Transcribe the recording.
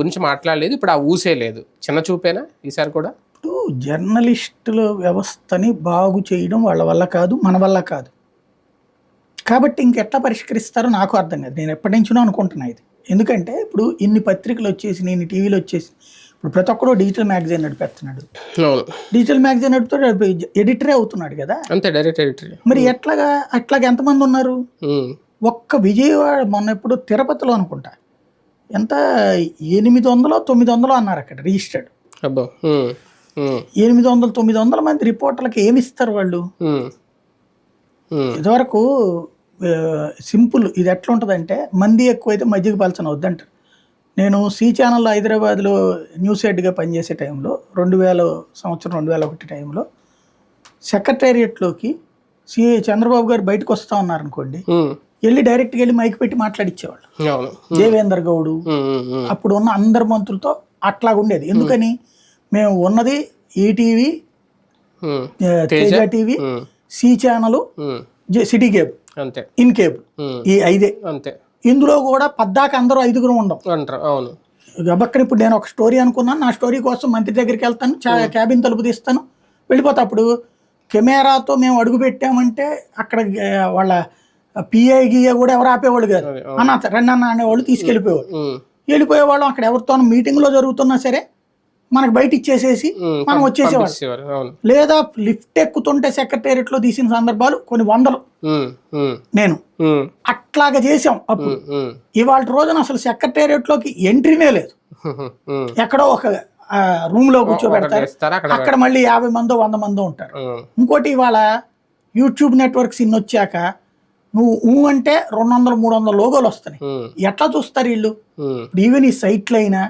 గురించి మాట్లాడలేదు ఇప్పుడు ఆ ఊసే లేదు. చిన్న చూపేనా ఈసారి కూడా? ఇప్పుడు జర్నలిస్టుల వ్యవస్థని బాగు చేయడం వాళ్ళ వల్ల కాదు మన వల్ల కాదు. కాబట్టి ఇంకెట్లా పరిష్కరిస్తారో నాకు అర్థం కాదు. నేను ఎప్పటి నుంచినో అనుకుంటున్నా ఇది. ఎందుకంటే ఇప్పుడు ఇన్ని పత్రికలు వచ్చేసి నేను టీవీలో వచ్చేసి ఇప్పుడు ప్రతి ఒక్కరు డిజిటల్ మ్యాగజైన్ నడిపేస్తున్నాడు. డిజిటల్ మ్యాగజైన్ నడుపుతాడు ఎడిటరే అవుతున్నాడు కదా. అంతే డైరెక్ట్ ఎడిటర్. మరి ఎట్లాగా అట్లాగా ఎంతమంది ఉన్నారు? ఒక్క విజయవాడ మొన్న ఎప్పుడు తిరుపతిలో అనుకుంటా. ఎంత? ఎనిమిది వందలో తొమ్మిది వందలో అన్నారు అక్కడ రిజిస్టర్డ్. అబ్బో. ఎనిమిది వందలు తొమ్మిది వందల మంది రిపోర్టర్లకు ఏమి ఇస్తారు వాళ్ళు? ఇదివరకు సింపుల్ ఇది ఎట్లా ఉంటుందంటే మంది ఎక్కువైతే మజ్జిగ పలచన వద్దంటారు. నేను సి ఛానల్ హైదరాబాద్లో న్యూస్ హెడ్గా పనిచేసే టైంలో రెండు వేల సంవత్సరం రెండు వేల ఒకటి టైంలో సెక్రటేరియట్లోకి సి చంద్రబాబు గారు బయటకు వస్తా ఉన్నారనుకోండి వెళ్ళి డైరెక్ట్గా వెళ్ళి మైక్ పెట్టి మాట్లాడిచ్చేవాళ్ళు. దేవేందర్ గౌడు. అప్పుడు ఉన్న అందరు మంత్రులతో అట్లాగా ఉండేది. ఎందుకని? మేము ఉన్నది ETV Teja? TV C channel city cable. అంతే. In cable. ఉమ్, ఈ ఐదే. అంతే. ఇందులో కూడా పద్దాక అందరూ ఐదుగురు ఉండం. అంటారు. అవును. గబక్కన ఇప్పుడు నేను ఒక స్టోరీ అనుకున్నాను. నా స్టోరీ కోసం మంత్రి దగ్గరికి వెళ్తాను. క్యాబిన్ తలుపు తీస్తాను. వెళ్ళిపోతా అప్పుడు కెమెరాతో మేము అడుగు పెట్టామంటే అక్కడ వాళ్ళ పిఐ గిఏ కూడా ఎవరు ఆపేవాళ్ళు కాదు. అన్న రండి అన్న అనేవాళ్ళు తీసుకెళ్ళిపోయేవాళ్ళు. వెళ్ళిపోయేవాళ్ళం అక్కడ ఎవరితో మీటింగ్లో జరుగుతున్నా సరే మనకు బయట ఇచ్చేసేసి మనం వచ్చేసేవాళ్ళం. లేదా లిఫ్ట్ ఎక్కుతుంటే సెక్రటేరియట్లో తీసిన సందర్భాలు కొన్ని వందలు. నేను అట్లాగా చేసాం అప్పుడు. ఇవాళ రోజున అసలు సెక్రటేరియట్లోకి ఎంట్రీనే లేదు. ఎక్కడో ఒక రూమ్లో కూర్చోబెడతారు. అక్కడ మళ్ళీ యాభై మందో వంద మందో ఉంటారు. ఇంకోటి ఇవాళ యూట్యూబ్ నెట్వర్క్స్ ఇన్ని వచ్చాక నువ్వు ఊ అంటే రెండు వందలు మూడు వందల లోగోలు వస్తున్నాయి. ఎట్లా చూస్తారు వీళ్ళు? ఈవెన్ ఈ సైట్లు అయినా